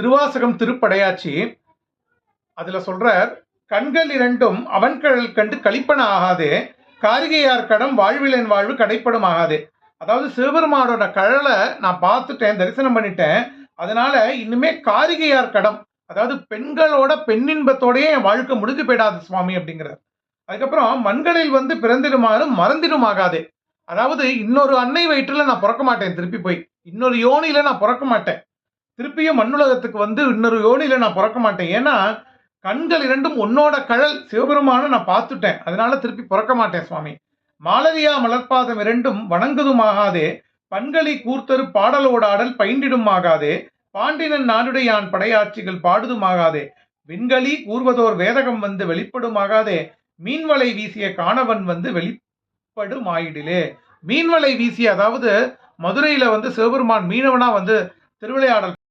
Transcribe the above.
திருவாசகம் திருப்படையாச்சி. அதுல சொல்றார் கண்கள் இரண்டும் அவன் கடல் கண்டு கழிப்பன ஆகாதே காரிகையார் கடம் வாழ்விலன் வாழ்வு கடைப்படும் ஆகாதே. அதாவது சிவபெருமானோட கழலை நான் பார்த்துட்டேன் தரிசனம் பண்ணிட்டேன். அதனால இன்னுமே காரிகையார் கடம் அதாவது பெண்களோட பெண்ணின்பத்தோடயே என் வாழ்க்கை முடிஞ்சு போயிடாது சுவாமி அப்படிங்கிறார். அதுக்கப்புறம் மண்களில் வந்து பிறந்திடுமாறு மறந்திடும் ஆகாதே. அதாவது இன்னொரு அன்னை வயிற்றுல நான் பிறக்க மாட்டேன் திருப்பி போய். இன்னொரு யோனியில நான் பிறக்க மாட்டேன். திருப்பியும் மண்ணுலகத்துக்கு வந்து இன்னொரு யோனியில நான் பிறக்க மாட்டேன். ஏன்னா கண்கள் இரண்டும் உன்னோட கழல். சிவபெருமான நான் பார்த்துட்டேன். அதனால திருப்பி பிறக்க மாட்டேன் சுவாமி. மாலவியா மலர்பாதம் இரண்டும் வணங்குதுமாகாதே. பண்களி கூர்த்தரு பாடலோடாடல் பயின்றிடுமாகாதே. பாண்டினன் நாடுடையான் படையாட்சிகள் பாடுதுமாகாதே. விண்களி கூர்வதோர் வேதகம் வந்து வெளிப்படுமாகாதே. மீன்வலை வீசிய காணவன் வந்து வெளிப்படுமாயிடிலே. மீன்வலை வீசிய அதாவது மதுரையில வந்து சிவபெருமான் மீனவனா வந்து திருவிளையாடல்